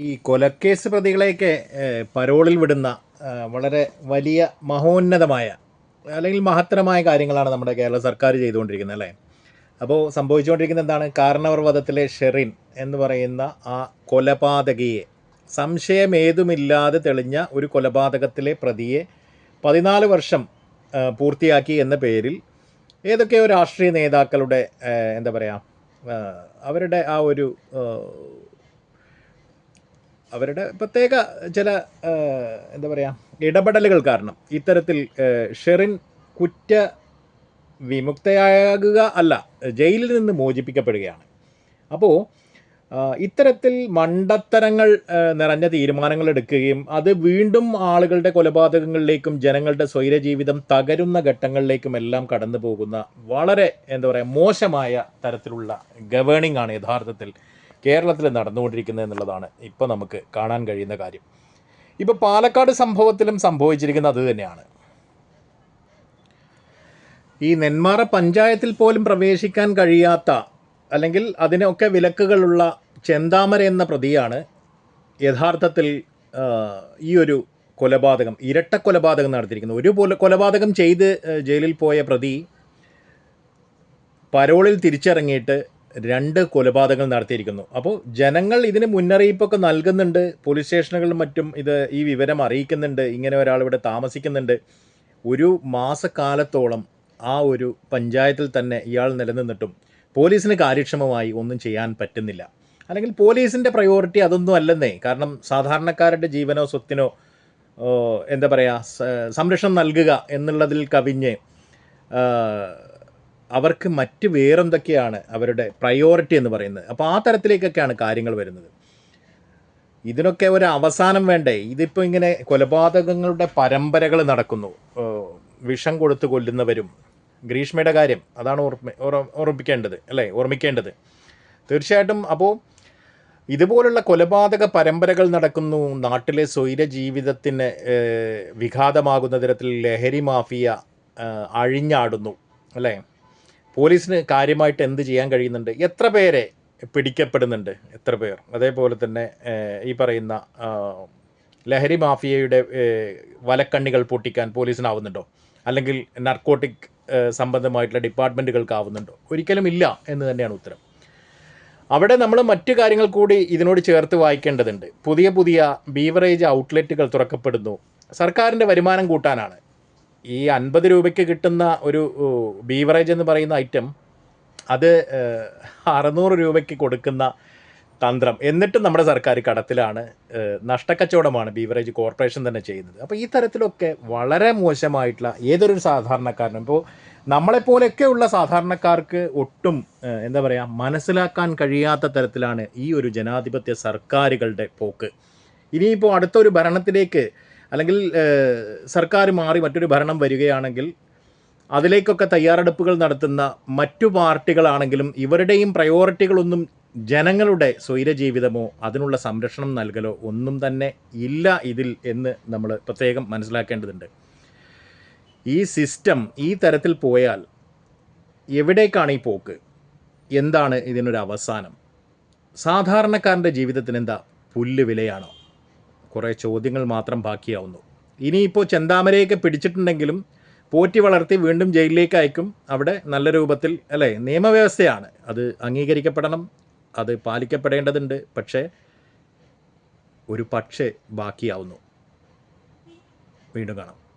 ഈ കൊലക്കേസ് പ്രതികളെയൊക്കെ പരോളിൽ വിടുന്ന വളരെ വലിയ മഹോന്നതമായ അല്ലെങ്കിൽ മഹത്തരമായ കാര്യങ്ങളാണ് നമ്മുടെ കേരള സർക്കാർ ചെയ്തുകൊണ്ടിരിക്കുന്നത് അല്ലേ? അപ്പോൾ സംഭവിച്ചുകൊണ്ടിരിക്കുന്നത് എന്താണ്? കാരണവർ വധത്തിലെ ഷെറിൻ എന്ന് പറയുന്ന ആ കൊലപാതകയെ സംശയമേതുമില്ലാതെ തെളിഞ്ഞ ഒരു കൊലപാതകത്തിലെ പ്രതിയെ പതിനാല് വർഷം പൂർത്തിയാക്കി എന്ന പേരിൽ ഏതൊക്കെയോ രാഷ്ട്രീയ നേതാക്കളുടെ എന്താ പറയുക അവരുടെ ആ ഒരു അവരുടെ പ്രത്യേക ചില എന്താ പറയുക ഇടപെടലുകൾ കാരണം ഇത്തരത്തിൽ ഷെറിൻ കുറ്റ വിമുക്തയാകുക അല്ല ജയിലിൽ നിന്ന് മോചിപ്പിക്കപ്പെടുകയാണ്. അപ്പോൾ ഇത്തരത്തിൽ മണ്ടത്തരങ്ങൾ നിറഞ്ഞ തീരുമാനങ്ങൾ എടുക്കുകയും അത് വീണ്ടും ആളുകളുടെ കൊലപാതകങ്ങളിലേക്കും ജനങ്ങളുടെ സ്വൈരജീവിതം തകരുന്ന ഘട്ടങ്ങളിലേക്കും എല്ലാം കടന്നു പോകുന്ന വളരെ എന്താ പറയുക മോശമായ തരത്തിലുള്ള ഗവേണിംഗ് ആണ് യഥാർത്ഥത്തിൽ കേരളത്തിൽ നടന്നുകൊണ്ടിരിക്കുന്നത് എന്നുള്ളതാണ് ഇപ്പോൾ നമുക്ക് കാണാൻ കഴിയുന്ന കാര്യം. ഇപ്പോൾ പാലക്കാട് സംഭവത്തിലും സംഭവിച്ചിരിക്കുന്നത് അത് തന്നെയാണ്. ഈ നെന്മാറ പഞ്ചായത്തിൽ പോലും പ്രവേശിക്കാൻ കഴിയാത്ത അല്ലെങ്കിൽ അതിനൊക്കെ വിലക്കുകളുള്ള ചെന്താമര എന്ന പ്രതിയാണ് യഥാർത്ഥത്തിൽ ഈ ഒരു കൊലപാതകം ഇരട്ട കൊലപാതകം നടത്തിയിരിക്കുന്നത്. ഒരു കൊല കൊലപാതകം ചെയ്ത് ജയിലിൽ പോയ പ്രതി പരോളിൽ തിരിച്ചിറങ്ങിയിട്ട് രണ്ട് കൊലപാതകങ്ങൾ നടത്തിയിരിക്കുന്നു. അപ്പോൾ ജനങ്ങൾ ഇതിന് മുന്നറിയിപ്പൊക്കെ നൽകുന്നുണ്ട്. പോലീസ് സ്റ്റേഷനുകളിലും മറ്റും ഇത് ഈ വിവരം അറിയിക്കുന്നുണ്ട്. ഇങ്ങനെ ഒരാൾ ഇവിടെ താമസിക്കുന്നുണ്ട്. ഒരു മാസക്കാലത്തോളം ആ ഒരു പഞ്ചായത്തിൽ തന്നെ ഇയാൾ നിലനിന്നിട്ടും പോലീസിന് കാര്യക്ഷമമായി ഒന്നും ചെയ്യാൻ പറ്റുന്നില്ല. അല്ലെങ്കിൽ പോലീസിന്റെ പ്രയോറിറ്റി അതൊന്നും അല്ലെന്നേ. കാരണം സാധാരണക്കാരുടെ ജീവനോ സ്വത്തിനോ എന്താ പറയുക സംരക്ഷണം നൽകുക എന്നുള്ളതിൽ കവിഞ്ഞ് അവർക്ക് മറ്റ് വേറെന്തൊക്കെയാണ് അവരുടെ പ്രയോറിറ്റി എന്ന് പറയുന്നത്? അപ്പോൾ ആ തരത്തിലേക്കൊക്കെയാണ് കാര്യങ്ങൾ വരുന്നത്. ഇതിനൊക്കെ ഒരു അവസാനം വേണ്ടേ? ഇതിപ്പോൾ ഇങ്ങനെ കൊലപാതകങ്ങളുടെ പരമ്പരകൾ നടക്കുന്നു. വിഷം കൊടുത്ത് കൊല്ലുന്നവരും. ഗ്രീഷ്മയുടെ കാര്യം അതാണ് ഓർമ്മ ഓർ- ഓർമ്മിക്കേണ്ടത് അല്ലേ? ഓർമ്മിക്കേണ്ടത്. തീർച്ചയായിട്ടും അപ്പോൾ ഇതുപോലുള്ള കൊലപാതക പരമ്പരകൾ നടക്കുന്നു. നാട്ടിലെ സ്വൈര ജീവിതത്തിന് വിഘാതമാകുന്ന തരത്തിൽ ലഹരി മാഫിയ അഴിഞ്ഞാടുന്നു അല്ലേ? പോലീസിന് കാര്യമായിട്ട് എന്ത് ചെയ്യാൻ കഴിയുന്നുണ്ട്? എത്ര പേരെ പിടിക്കപ്പെടുന്നുണ്ട്? എത്ര പേർ? അതേപോലെ തന്നെ ഈ പറയുന്ന ലഹരി മാഫിയയുടെ വലക്കണ്ണികൾ പൊട്ടിക്കാൻ പോലീസിനാവുന്നുണ്ടോ? അല്ലെങ്കിൽ നർക്കോട്ടിക് സംബന്ധമായിട്ടുള്ള ഡിപ്പാർട്ട്മെന്റുകൾക്ക് ആവുന്നുണ്ടോ? ഒരിക്കലും ഇല്ല എന്ന് തന്നെയാണ് ഉത്തരം. അവിടെ നമ്മൾ മറ്റു കാര്യങ്ങൾ കൂടി ഇതിനോട് ചേർത്ത് വായിക്കേണ്ടതുണ്ട്. പുതിയ പുതിയ ബീവറേജ് ഔട്ട്ലെറ്റുകൾ തുറക്കപ്പെടുന്നു. സർക്കാരിന്റെ വരുമാനം കൂട്ടാനാണ്. ഈ അൻപത് രൂപയ്ക്ക് കിട്ടുന്ന ഒരു ബീവറേജ് എന്ന് പറയുന്ന ഐറ്റം അത് അറുന്നൂറ് രൂപയ്ക്ക് കൊടുക്കുന്ന തന്ത്രം. എന്നിട്ടും നമ്മുടെ സർക്കാർ കടത്തിലാണ് നഷ്ടക്കച്ചവടമാണ് ബീവറേജ് കോർപ്പറേഷൻ തന്നെ ചെയ്യുന്നത്. അപ്പോൾ ഈ തരത്തിലൊക്കെ വളരെ മോശമായിട്ടുള്ള ഏതൊരു സാധാരണക്കാരനും ഇപ്പോൾ നമ്മളെപ്പോലെയൊക്കെയുള്ള സാധാരണക്കാർക്ക് ഒട്ടും എന്താ പറയുക മനസ്സിലാക്കാൻ കഴിയാത്ത തരത്തിലാണ് ഈ ഒരു ജനാധിപത്യ സർക്കാരുകളുടെ പോക്ക്. ഇനിയിപ്പോൾ അടുത്തൊരു ഭരണത്തിലേക്ക് അല്ലെങ്കിൽ സർക്കാർ മാറി മറ്റൊരു ഭരണം വരികയാണെങ്കിൽ അതിലേക്കൊക്കെ തയ്യാറെടുപ്പുകൾ നടത്തുന്ന മറ്റു പാർട്ടികളാണെങ്കിലും ഇവരുടെയും പ്രയോറിറ്റികളൊന്നും ജനങ്ങളുടെ സ്വൈരജീവിതമോ അതിനുള്ള സംരക്ഷണം നൽകലോ ഒന്നും തന്നെ ഇല്ല ഇതിൽ എന്ന് നമ്മൾ പ്രത്യേകം മനസ്സിലാക്കേണ്ടതുണ്ട്. ഈ സിസ്റ്റം ഈ തരത്തിൽ പോയാൽ എവിടേക്കാണ് ഈ പോക്ക്? എന്താണ് ഇതിനൊരു അവസാനം സാധാരണക്കാരന്റെ ജീവിതത്തിന് എന്താ പുല്ല് വിലയാണോ? കുറേ ചോദ്യങ്ങൾ മാത്രം ബാക്കിയാവുന്നു. ഇനിയിപ്പോൾ ചെന്താമരയൊക്കെ പിടിച്ചിട്ടുണ്ടെങ്കിലും പോറ്റി വളർത്തി വീണ്ടും ജയിലിലേക്ക് അയക്കും. അവിടെ നല്ല രൂപത്തിൽ അല്ലേ? നിയമവ്യവസ്ഥയാണ്. അത് അംഗീകരിക്കപ്പെടണം അത് പാലിക്കപ്പെടേണ്ടതുണ്ട്. പക്ഷേ ഒരു പക്ഷേ ബാക്കിയാവുന്നു. വീണ്ടും കാണാം.